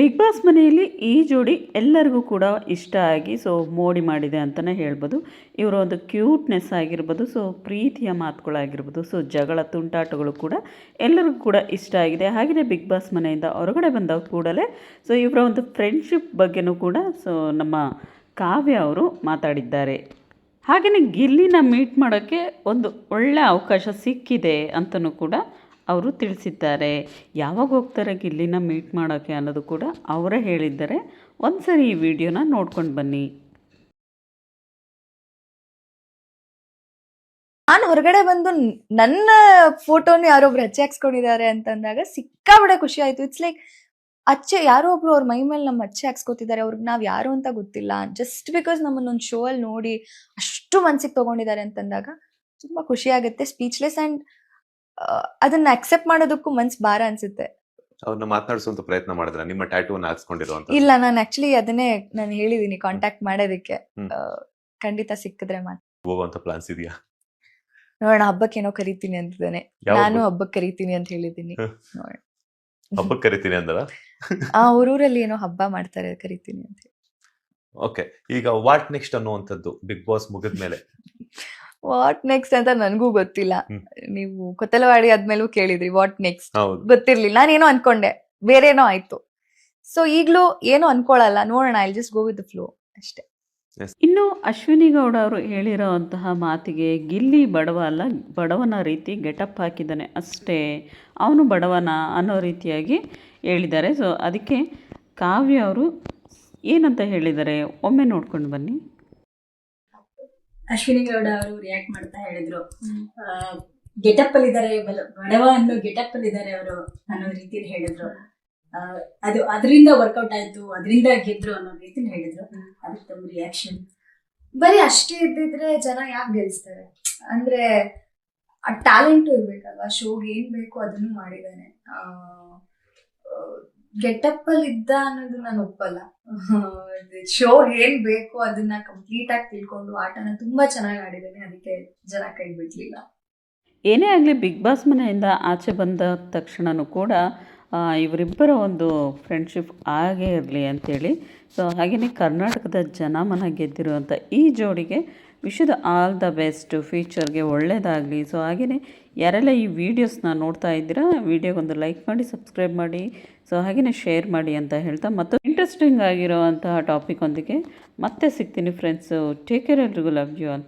Big boss ಮನೆಯಲ್ಲಿ ಈ ಜೋಡಿ ಎಲ್ಲರಿಗೂ ಕೂಡ ಇಷ್ಟ ಆಗಿ ಸೊ ಮೋಡಿ ಮಾಡಿದೆ ಅಂತಲೇ ಹೇಳ್ಬೋದು. ಇವರ ಒಂದು ಕ್ಯೂಟ್ನೆಸ್ ಆಗಿರ್ಬೋದು ಸೊ ಪ್ರೀತಿಯ ಮಾತುಗಳಾಗಿರ್ಬೋದು ಸೊ ಜಗಳ ತುಂಟಾಟಗಳು ಕೂಡ ಎಲ್ಲರಿಗೂ ಕೂಡ ಇಷ್ಟ ಆಗಿದೆ. ಹಾಗೆಯೇ ಬಿಗ್ ಬಾಸ್ ಮನೆಯಿಂದ ಹೊರಗಡೆ ಬಂದ ಕೂಡಲೇ ಸೊ ಇವರ ಒಂದು ಫ್ರೆಂಡ್ಶಿಪ್ ಬಗ್ಗೆನೂ ಕೂಡ ಸೊ ನಮ್ಮ ಕಾವ್ಯ ಅವರು ಮಾತಾಡಿದ್ದಾರೆ. ಹಾಗೆಯೇ ಗಿಲ್ಲಿನ ಮೀಟ್ ಮಾಡೋಕ್ಕೆ ಒಂದು ಒಳ್ಳೆಯ ಅವಕಾಶ ಸಿಕ್ಕಿದೆ ಅಂತಲೂ ಕೂಡ ಅವರು ತಿಳಿಸಿದ್ದಾರೆ. ಯಾವಾಗ ಹೋಗ್ತಾರೆ, ಗಿಲ್ಲಿನ ಮೀಟ್ ಮಾಡೋಕ್ಕೆ ಅನ್ನೋದು ಕೂಡ ಅವರೇ ಹೇಳಿದ್ದಾರೆ. ಒಂದು ಸರಿ ಈ ವಿಡಿಯೋನ ನೋಡ್ಕೊಂಡು ಬನ್ನಿ. ನಾನು ಹೊರಗಡೆ ಬಂದು ನನ್ನ ಫೋಟೋನ ಯಾರೊಬ್ರು ಹಚ್ಚೆ ಹಾಕ್ಸ್ಕೊಂಡಿದ್ದಾರೆ ಅಂತಂದಾಗ ಸಿಕ್ಕಾಬಿಡ ಖುಷಿ ಆಯ್ತು. ಇಟ್ಸ್ ಲೈಕ್ ಅಚ್ಚೆ ಯಾರೋ ಒಬ್ರು ಅವ್ರ ಮೈ ಮೇಲೆ ನಮ್ಮ ಅಚ್ಚೆ ಹಾಕ್ಸ್ಕೊತಿದ್ದಾರೆ. ಅವ್ರಿಗೆ ನಾವ್ ಯಾರು ಅಂತ ಗೊತ್ತಿಲ್ಲ. ಜಸ್ಟ್ ಬಿಕಾಸ್ ನಮ್ಮನ್ನೊಂದು ಶೋ ಅಲ್ಲಿ ನೋಡಿ ಅಷ್ಟು ಮನ್ಸಿಗೆ ತಗೊಂಡಿದ್ದಾರೆ ಅಂತಂದಾಗ ತುಂಬಾ ಖುಷಿ ಆಗುತ್ತೆ. ಸ್ಪೀಚ್ಲೆಸ್ ಅಂಡ್ ಅದನ್ನ ಅಕ್ಸೆಪ್ಟ್ ಮಾಡೋದಕ್ಕೂ ಮನ್ಸ್ ಭಾರ ಅನ್ಸುತ್ತೆ. ಅವ್ರನ್ನ ಮಾತನಾಡಿಸುವಂತ ಪ್ರಯತ್ನ ಮಾಡಿದ್ರ? ನಿಮ್ಮ ಟ್ಯಾಟೂನ ಹಾಕ್ಸ್ಕೊಂಡಿರುವಂತ ಇಲ್ಲ ನಾನು ಆಕ್ಚುಲಿ ಅದನ್ನೇ ನಾನು ಹೇಳಿದೀನಿ ಕಾಂಟ್ಯಾಕ್ಟ್ ಮಾಡೋದಕ್ಕೆ. ಖಂಡಿತ ಸಿಕ್ಕಿದ್ರೆ ಮಾತ್ರ. ಹೋಗುವಂತ ಪ್ಲಾನ್ಸ್ ಇದೆಯಾ? ನೋಡೋಣ ಹಬ್ಬಕ್ಕೇನೋ ಕರಿತೀನಿ ಅಂತಿದ್ದಾನೆ. ನಾನು ಹಬ್ಬಕ್ಕೆ ಕರಿತೀನಿ ಅಂತ ಹೇಳಿದ್ದೀನಿ. ಹಬ್ಬಕ್ಕೆ ಕರಿತೀನಿ ಅಂದಲ್ಲ? ಆ ಊರೂರಲ್ಲಿ ಏನೋ ಹಬ್ಬ ಮಾಡ್ತಾರೆ ಕರಿತೀನಿ ಅಂತ ಓಕೆ ಈಗ ವಾಟ್ ನೆಕ್ಸ್ಟ್ ಅನ್ನುವಂಥದ್ದು ಬಿಗ್ ಬಾಸ್ ಮುಗಿದ ಮೇಲೆ ವಾಟ್ ನೆಕ್ಸ್ಟ್ ಅಂತ ನನಗೂ ಗೊತ್ತಿಲ್ಲ. ನೀವು ಕೊತ್ತಲವಾಡಿ ಆದ್ಮೇಲೂ ಕೇಳಿದ್ರಿ ವಾಟ್ ನೆಕ್ಸ್ಟ್ ಗೊತ್ತಿರ್ಲಿಲ್ಲ. ನಾನೇನೋ ಅನ್ಕೊಂಡೆ ಬೇರೇನೋ ಆಯ್ತು. ಸೊ ಈಗ್ಲೂ ಏನೋ ಅನ್ಕೊಳಲ್ಲ. ನೋಡೋಣ I just go with flow ಅಷ್ಟೇ. ಇನ್ನು ಅಶ್ವಿನಿ ಗೌಡ ಅವರು ಹೇಳಿರೋವಂತಹ ಮಾತಿಗೆ ಗಿಲ್ಲಿ ಬಡವ ಅಲ್ಲ ಬಡವನ ರೀತಿ ಗೆಟಪ್ ಹಾಕಿದ್ದಾನೆ ಅಷ್ಟೇ. ಅವನು ಬಡವನ ಅನ್ನೋ ರೀತಿಯಾಗಿ ಹೇಳಿದ್ದಾರೆ. ಸೊ ಅದಕ್ಕೆ ಕಾವ್ಯ ಅವರು ಏನಂತ ಹೇಳಿದ್ದಾರೆ? ಒಮ್ಮೆ ನೋಡ್ಕೊಂಡು ಬನ್ನಿ. ಅಶ್ವಿನಿ ಗೌಡ ಅವರು ರಿಯಾಕ್ಟ್ ಮಾಡ್ತಾ ಹೇಳಿದ್ರು. ಗೆಟಪ್ ಅಲ್ಲಿ ಇದಾರೆ ಬಡವ ಅನ್ನೋ ಗೆಟಪ್ ಅಲ್ಲಿ ಇದಾರೆ ಅವರು ಅನ್ನೋ ರೀತಿಯಲ್ಲಿ ಹೇಳಿದ್ರು. ಅದು ಅದರಿಂದ ವರ್ಕೌಟ್ ಆಯ್ತು ಅದರಿಂದ ಗೆದ್ರು ಅನ್ನೋ ರೀತಿಯಲ್ಲಿ ಹೇಳಿದ್ರು. ಅದಕ್ಕೆ ತಮ್ಮ ರಿಯಾಕ್ಷನ್ ಬರೀ ಅಷ್ಟೇ ಇದ್ದಿದ್ರೆ ಜನ ಯಾಕೆ ಗೆಲ್ಸ್ತಾರೆ? ಅಂದ್ರೆ ಆ ಟ್ಯಾಲೆಂಟ್ ಇರ್ಬೇಕಲ್ವಾ? ಶೋಗೆ ಏನ್ ಬೇಕು ಅದನ್ನು ಮಾಡಿದಾನೆ ಗೆಟಪ್ ಅಲ್ಲಿ ಇದ್ದ ಅನ್ನೋದು ನಾನು ಒಪ್ಪಲ್ಲ. ಶೋ ಏನ್ ಬೇಕು ಅದನ್ನ ಕಂಪ್ಲೀಟ್ ಆಗಿ ತಿಳ್ಕೊಂಡು ಆಟನ ತುಂಬಾ ಚೆನ್ನಾಗಿ ಆಡಿದ್ದೇನೆ, ಅದಕ್ಕೆ ಜನ ಕೈ ಬಿಡ್ಲಿಲ್ಲ. ಏನೇ ಆಗಲಿ ಬಿಗ್ ಬಾಸ್ ಮನೆಯಿಂದ ಆಚೆ ಬಂದ ತಕ್ಷಣನೂ ಕೂಡ ಇವರಿಬ್ಬರ ಒಂದು ಫ್ರೆಂಡ್ಶಿಪ್ ಆಗೇ ಇರಲಿ ಅಂಥೇಳಿ ಸೊ ಹಾಗೆಯೇ ಕರ್ನಾಟಕದ ಜನಮನ ಗೆದ್ದಿರುವಂಥ ಈ ಜೋಡಿಗೆ ವಿಶ್ವದ ಆಲ್ ದ ಬೆಸ್ಟ್ ಫ್ಯೂಚರ್ಗೆ ಒಳ್ಳೆಯದಾಗಲಿ ಸೊ ಹಾಗೆಯೇ ಯಾರೆಲ್ಲ ಈ ವಿಡಿಯೋಸ್ನ ನೋಡ್ತಾ ಇದ್ದೀರಾ ವಿಡಿಯೋಗೊಂದು ಲೈಕ್ ಮಾಡಿ ಸಬ್ಸ್ಕ್ರೈಬ್ ಮಾಡಿ. ಸೊ ಹಾಗೆಯೇ ಶೇರ್ ಮಾಡಿ ಅಂತ ಹೇಳ್ತಾ ಮತ್ತು ಇಂಟ್ರೆಸ್ಟಿಂಗ್ ಆಗಿರೋವಂತಹ ಟಾಪಿಕ್ ಒಂದಿಗೆ ಮತ್ತೆ ಸಿಗ್ತೀನಿ ಫ್ರೆಂಡ್ಸು ಟೇಕ್ ಕೇರ್ ಎಲ್ರಿಗೂ ಲವ್ ಯು ಆಲ್